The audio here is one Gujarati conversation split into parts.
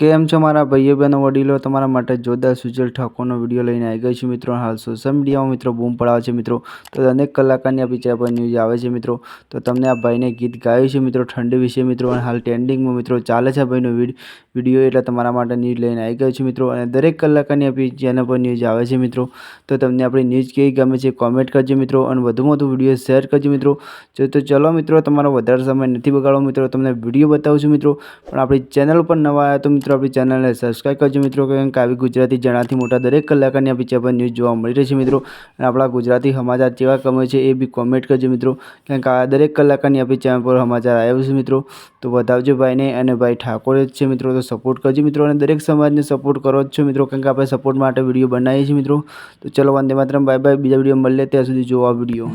કેમ છો મારા ભાઈઓ બહેનો, વડીલો? તમારા માટે જોરદાર સુજલ ઠાકોરનો વીડિયો લઈને આવી ગયો છું મિત્રો હાલ સોશિયલ મીડિયામાં મિત્રો બૂમ પડાવે છે મિત્રો. તો અનેક કલાકારની આપણી ચેનલ પર ન્યૂઝ આવે છે મિત્રો. તો તમને આ ભાઈને ગીત ગાયું છે મિત્રો ઠંડી વિશે મિત્રો અને હાલ ટ્રેન્ડિંગમાં મિત્રો ચાલે છે ભાઈનો વીડિયો એટલે તમારા માટે ન્યૂઝ લઈને આવી ગયો છું મિત્રો. અને દરેક કલાકારની આપણી ચેનલ પર ન્યૂઝ આવે છે મિત્રો. તો તમને આપણી ન્યૂઝ કેવી ગમે છે કોમેન્ટ કરજો મિત્રો અને વધુમાં વધુ વીડિયો શેર કરજો મિત્રો. જો તો ચલો મિત્રો, તમારો વધારે સમય નથી બગાડવો મિત્રો, તમને વીડિયો બતાવું છું મિત્રો. પણ આપણી ચેનલ પર નવા આવ્યા તો મિત્રો આપણી ચેનલને સબસ્ક્રાઈબ કરજો મિત્રો, કારણ કે આવી ગુજરાતી જણાથી મોટા દરેક કલાકારની આપણી ચેનલ ન્યૂઝ જોવા મળી રહી છે મિત્રો. અને આપણા ગુજરાતી સમાચાર કેવા કમે છે એ બી કોમેન્ટ કરજો મિત્રો, કારણ કે આ દરેક કલાકારની આપણી ચેનલ પર સમાચાર આવ્યો છે મિત્રો. તો વધાવજો ભાઈને અને ભાઈ ઠાકોર જ છે મિત્રો, તો સપોર્ટ કરજો મિત્રો અને દરેક સમાજને સપોર્ટ કરો જ છો મિત્રો, કારણ કે આપણે સપોર્ટ માટે વીડિયો બનાવીએ છીએ મિત્રો. તો ચલો વંદે માત્ર બાય બાય બીજા વીડિયો મળીએ ત્યાં સુધી જોવા વીડિયો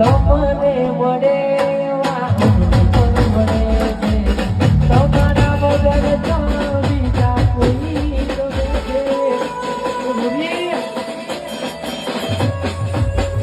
તમને મળે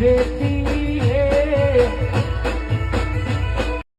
arrepio.